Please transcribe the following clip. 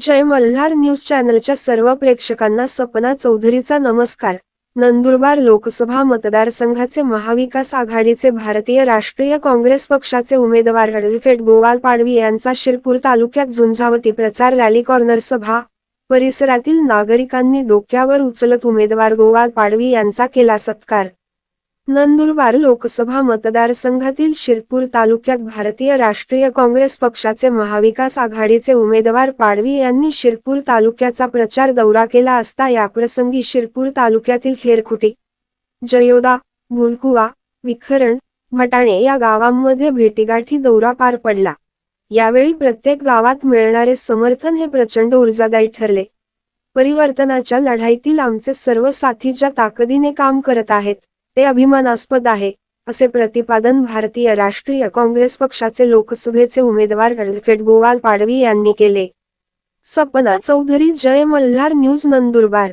जय Malhar news चॅनलच्या सर्व प्रेक्षकांना सपना चौधरीचा नमस्कार. नंदुरबार लोकसभा मतदारसंघाचे महाविकास आघाडीचे भारतीय राष्ट्रीय काँग्रेस पक्षाचे उमेदवार ॲडव्होकेट गोवाल पाडवी यांचा शिरपूर तालुक्यात झुंझावती प्रचार रॅली कॉर्नर सभा परिसरातील नागरिकांनी डोक्यावर उचलत उमेदवार गोवाल पाडवी यांचा केला सत्कार. नंदुरबार लोकसभा मतदारसंघातील शिरपूर तालुक्यात भारतीय राष्ट्रीय काँग्रेस पक्षाचे महाविकास आघाडीचे उमेदवार पाडवी यांनी शिरपूर तालुक्याचा प्रचार दौरा केला असता याप्रसंगी शिरपूर तालुक्यातील खेरखुटी जयोदा भुलकुवा विखरण भटाणे या गावांमध्ये भेटीगाठी दौरा पार पडला. यावेळी प्रत्येक गावात मिळणारे समर्थन हे प्रचंड ऊर्जादायी ठरले. परिवर्तनाच्या लढाईतील आमचे सर्व साथी ज्या ताकदीने काम करत आहेत ते अभिमानास्पद आहे असे प्रतिपादन भारतीय राष्ट्रीय काँग्रेस पक्षाचे लोकसभेचे उमेदवार ॲडव्होकेट गोवाल पाडवी यांनी केले. सपना चौधरी जय मल्हार न्यूज नंदुरबार.